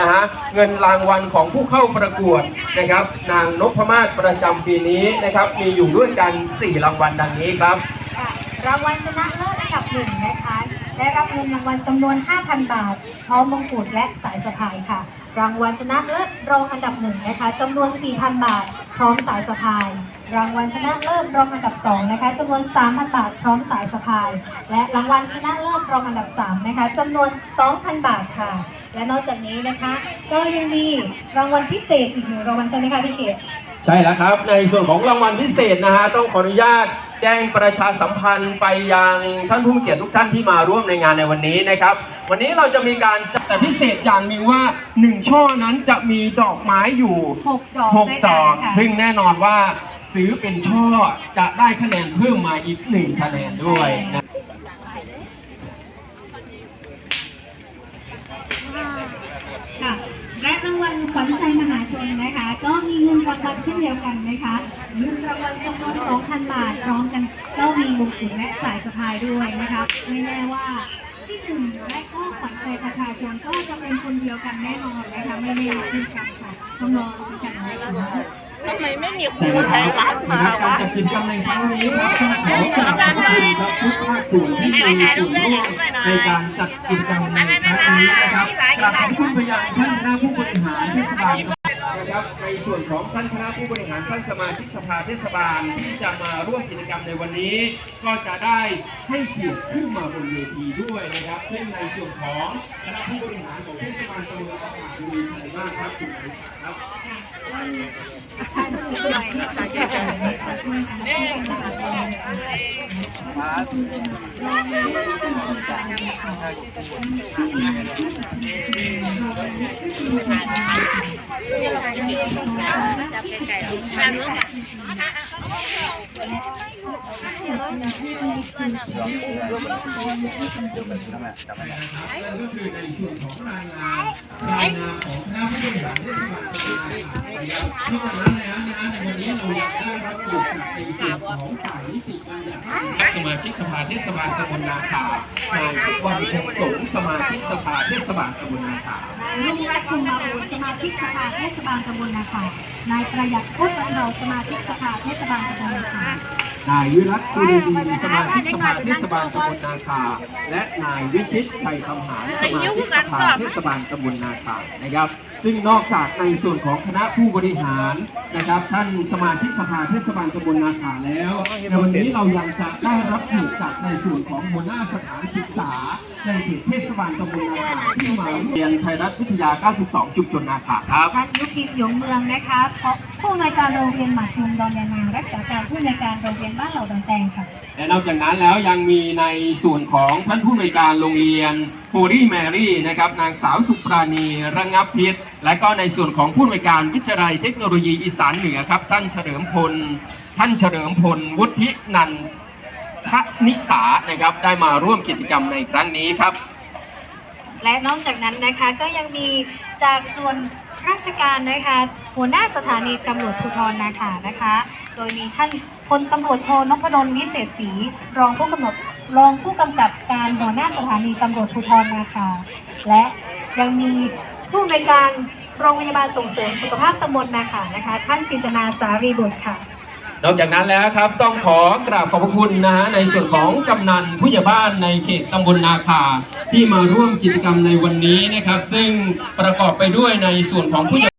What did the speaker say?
นะฮะเงินรางวัลของผู้เข้าประกวดนะครับ นางนพมาศประจำปีนี้นะครับ มีอยู่ด้วยกัน 4 รางวัลดังนี้ครับ รางวัลชนะเลิศอันดับหนึ่งนะคะ ได้รับเงินรางวัลจำนวน 5,000 บาท พร้อมมงกุฎและสายสะพายค่ะ รางวัลชนะเลิศรองอันดับหนึ่งนะคะจำนวน 4,000 บาท พร้อมสายสะพาย รางวัลชนะเลิศรองอันดับสองนะคะจำนวน 3,000 บาท พร้อมสายสะพาย และรางวัลชนะเลิศรองอันดับสามนะคะจำนวน 2,000 บาทค่ะ และนอกจากนี้นะคะ ก็ยังมีรางวัลพิเศษอีกหนึ่งรางวัลใช่ไหมคะพี่เขตใช่แล้วครับ ในส่วนของรางวัลพิเศษนะฮะต้องขออนุญาต แจ้งประชาสัมพันธ์ไปยังท่านผู้มีเกียรติทุกท่านที่มาร่วมในงานในวันนี้นะครับ วันนี้เราจะมีการจัดแต่พิเศษอย่างหนึ่งว่า 1 ช่อนั้นจะมีดอกไม้อยู่ 6 ดอก6ด้วยดกัอนกค่ะซึ่งแน่นอนว่าซื้อเป็นช่อจะได้คะแนนเพิ่มมาอีก 1 คะแนนด้วยนะค่ะและราง วัลขวัญใจมหาชนนะคะ ก็มีเงินรางวัลเช่นเดียวกันนะคะเงินรางวัลจำนวน2,000 บาทพร้อมกันก็มีมงกุฎและสายสะพายด้วยนะคะไม่แน่ว่าที่หนึ่งและก็ขวัญใจประชาชนก็จะเป็นคนเดียวกันแน่นอนนะคะไม่แน่คือกันค่ะต้องรอดูกันนะคะทำไมไม่มีครูไทยรัฐมาการวะจัดกิจกรรมในครั้งนี้ครับต้องขอขอบคุณครับทุกภาคส่วนที่มีส่วนร่วมในการจัดกิจกรรมในครั้งนี้นะครับกราบขอบคุณไปยังท่านคณะผู้บริหารเทศบาลนะครับใน ส่วนของท่านคณะผู้บริหารท่านสมาชิกสภาเทศบาลที่จะมาร่วมกิจกรรมในวันนี้ ก็จะได้ให้เกียรติขึ้นมาบนเวทีด้วยนะครับ ซึ่งในส่วนของคณะผู้บริหารของเทศบาลตำบลตะปาดมีใครบ้างครับคุณไอซ์ครับจับไก่ๆเอาแม่รู้ป่ะก็คือในส่วนของรายงานรายงานของคณะผู้บริหาร เทศบาลตำบลนาคานอกจากนั้นแล้วนะในวันนี้เราอยากได้รับเกียรติจากในส่วนของฝ่ายนิติบัญญัติสมาชิกสภาเทศบาลตำบลนาคานายสุวรรณคงสงฆ์สมาชิกสภาเทศบาลตำบลนาคาลุงรัตน์คงมาอุสมาชิกสภาเทศบาลตำบลนาคานายประหยัดพุทธวันเราสมาชิกสภาเทศบาลตำบลนาคานายวิรัตกุลดีสมาชิกสภาเทศบาลตำบลนาคา และนายวิชิตชัยคำหารสมาชิกสภาเทศบาลตำบลนาคานะครับ ซึ่งนอกจากในส่วนของคณะผู้บริหารนะครับ ท่านสมาชิกสภาเทศบาลตำบลนาคาแล้วในวันนี้เรายังจะได้รับเกียรติจากในส่วนของหัวหน้าสถานศึกษา ในเขตเทศบาลตำบลนาคาที่มาเรียนไทยรัฐวิทยา 92 จุดจนนาคาครับท่านยุพินหยงเมืองนะคะผู้อำนวยการโรงเรียนหมากรุงดอนยานางรักษาการผู้อำนวยการโรงเรียนบ้านเหล่าดอนแตงค่ะ และนอกจากนั้นแล้วยังมีในส่วนของท่านผู้อำนวยการโรงเรียนโฮลี่แมรี่นะครับนางสาวสุปราณีระงับพิษและก็ในส่วนของผู้อำนวยการวิทยาลัยเทคโนโลยีอีสานเหนือครับท่านเฉลิมพล ท่านเฉลิมพลวุฒินันทนิสานะครับได้มาร่วมกิจกรรมในครั้งนี้ครับ และนอกจากนั้นนะคะก็ยังมีจากส่วน ราชการนะคะ หัวหน้าสถานีตำรวจภูธรนาขานะคะ โดยมีท่านพลตำรวจโทนพดลวิเศษศรีรองผู้กำกับรองผู้กำกับการหัวหน้าสถานีตำรวจภูธรนาขาและยังมีผู้อำนการโรงพยาบาลส่งเสริมสุขภาพตำบลนาขานะคะ ท่านจินตนาสารีบุตรค่ะนอกจากนั้นแล้วครับต้องขอกราบขอบพระคุณนะฮะในส่วนของกำนันผู้ใหญ่บ้านในเขตตำบลนาคา ที่มาร่วมกิจกรรมในวันนี้นะครับ ซึ่งประกอบไปด้วยในส่วนของผู้ใหญ่